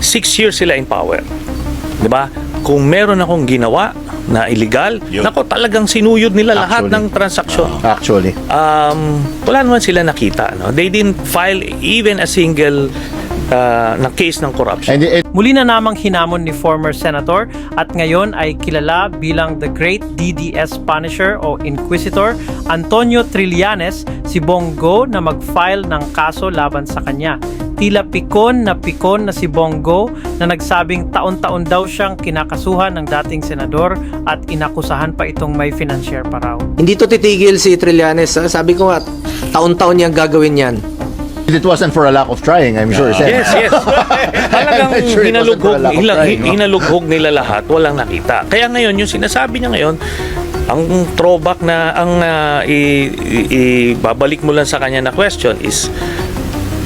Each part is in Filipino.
Six years sila in power. 'Di ba? Kung meron akong ginawa na illegal, Yun. nako talagang sinuyod nila lahat Actually. ng transaksyon. Actually. Um, wala naman sila nakita. No? They didn't file even a single uh, na case ng corruption. And it, Muli na namang hinamon ni former senator at ngayon ay kilala bilang the Great DDS Punisher o Inquisitor Antonio Trillanes si Bongo na mag-file ng kaso laban sa kanya. Tila pikon na pikon na si Bongo na nagsabing taon-taon daw siyang kinakasuhan ng dating senador at inakusahan pa itong may financier pa raw. Hindi to titigil si Trillanes. Sabi ko nga, taon-taon niyang gagawin yan. it wasn't for a lack of trying, I'm sure. Sen. Yes, yes. Talagang I'm sure hinalughog, hila- trying, no? hinalughog nila lahat, walang nakita. Kaya ngayon, yung sinasabi niya ngayon, ang throwback na ang uh, ibabalik mo lang sa kanya na question is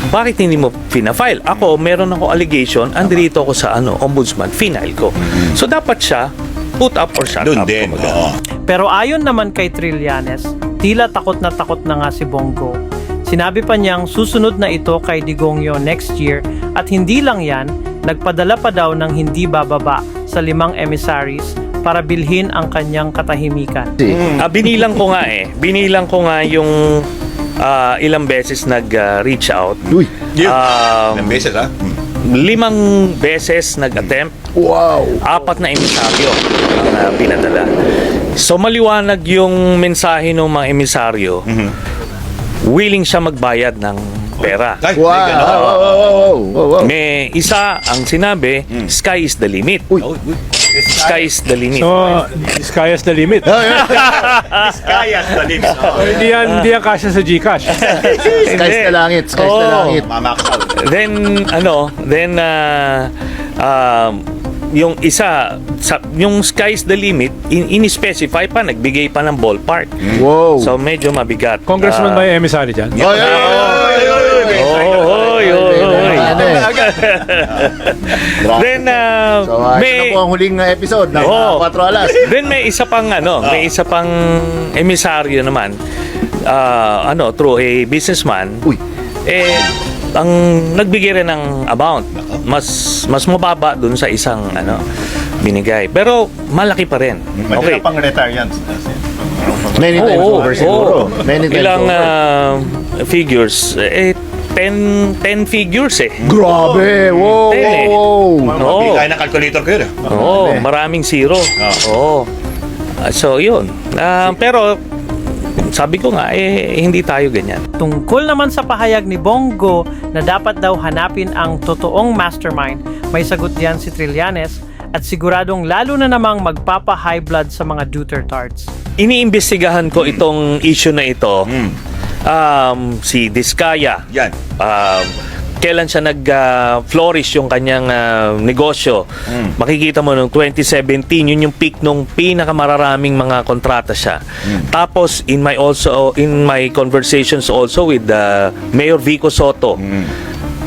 bakit hindi mo fina-file? Ako, meron ako allegation, andito ako sa ano, ombudsman, final ko. So dapat siya put up or shut Doon up. din. kumbaga. Oo. Pero ayon naman kay Trillanes, tila takot na takot na nga si Bongo. Sinabi pa niyang susunod na ito kay Digongyo next year at hindi lang yan, nagpadala pa daw ng hindi bababa sa limang emissaries para bilhin ang kanyang katahimikan. Ah, binilang ko nga eh. Binilang ko nga yung ah, ilang beses nag-reach out. Uy. Um, Ilang beses, ha? Hmm. limang beses nag-attempt, Wow. apat na emisaryo ang ah, pinadala. So maliwanag yung mensahe ng mga emisaryo, willing siya magbayad ng pera. Ay, Wow. may. Wow, wow, wow, wow, wow, wow. May isa ang sinabi, sky is the limit. Uy. Oh. Sky is the limit. So, sky is the limit. Kaya sa limit. Oo. Hindi yan, hindi yan kasya sa Gcash. Skies Hindi. na langit, skies na Oo. langit. Mamax out. then ano, then uh, um, yung isa sa, yung sky's the limit in, in-specify pa nagbigay pa ng ballpark. Wow. So medyo mabigat. Congressman Ah, ba yung emissary dyan? Oy, oy, oy, Ano eh. Grabe. Then uh, So, uh, may na po ang huling uh, episode ng Oo. uh, 4 alas. then may isa pang ano, may isa pang emisaryo naman. Ah, ano, through a businessman. Uy. Eh ang nagbigay rin ng amount mas mas mababa dun sa isang ano binigay pero malaki pa rin okay pang retire yan. Many times Oo, over siguro. Many times ilang over. ah, figures eh 10 10 figures eh Grabe! Wow, Ten eh. wow. Oo. Kaya na calculator ko yun. ah. Oo, maraming zero. Oo. Ah, so, yun. Ah, pero, sabi ko nga, eh, hindi tayo ganyan. Tungkol naman sa pahayag ni Bongo na dapat daw hanapin ang totoong mastermind, may sagot diyan si Trillanes at siguradong lalo na namang magpapa-high blood sa mga Dutertards. Iniimbestigahan ko itong issue na ito. Um, si Diskaya. Yan. Um, kailan siya nag-flourish yung kanyang ah, negosyo. Makikita mo noong 2017, yun yung peak nung pinakamararaming mga kontrata siya. Tapos in my also in my conversations also with the Mayor Vico Soto.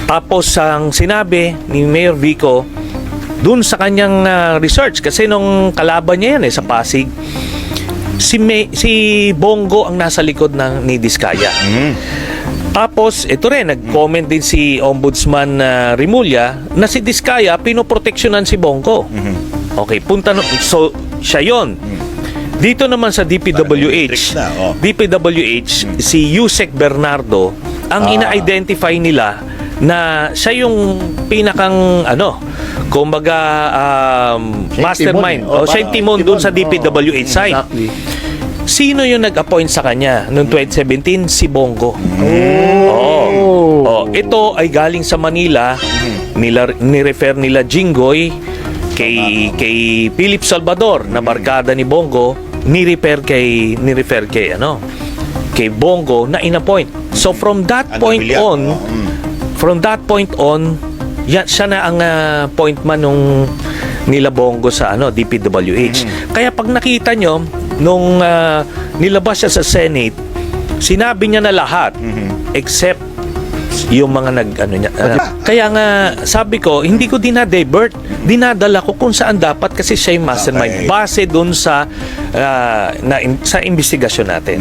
Tapos ang sinabi ni Mayor Vico dun sa kanyang ah, research kasi nung kalaban niya yan eh sa Pasig si May, si Bongo ang nasa likod ng ni Diskaya. Tapos, ito rin, nag-comment din si Ombudsman uh, Rimulya na si Diskaya pinoproteksyonan si Bongo. Okay, punta no, so siya 'yon. Dito naman sa DPWH, na, oh. DPWH si Yusek Bernardo ang ina-identify nila na siya yung pinakang ano, kumbaga um, mastermind timon eh. o Oh, siya yung parang timon doon sa. DPWH Oo, side. Exactly. Sino yung nag-appoint sa kanya noong 2017? Si Bongo. Oh. Oo. Oh, ito ay galing sa Manila. Nila, ni-refer nila Jinggoy kay kay Philip Salvador na barkada ni Bongo, ni-refer kay ni-refer kay ano kay Bongo na inappoint. So from that point on, mm. from that point on, yan, siya na ang ah, point man nung nila Bongo sa ano DPWH. Kaya pag nakita nyo nung ah, nilabas siya sa Senate, sinabi niya na lahat except yung mga nag ano niya. ah, kaya nga sabi ko, hindi ko dinadivert. Dinadala ko kung saan dapat kasi siya yung mastermind Okay. base doon sa ah, na, sa investigasyon natin.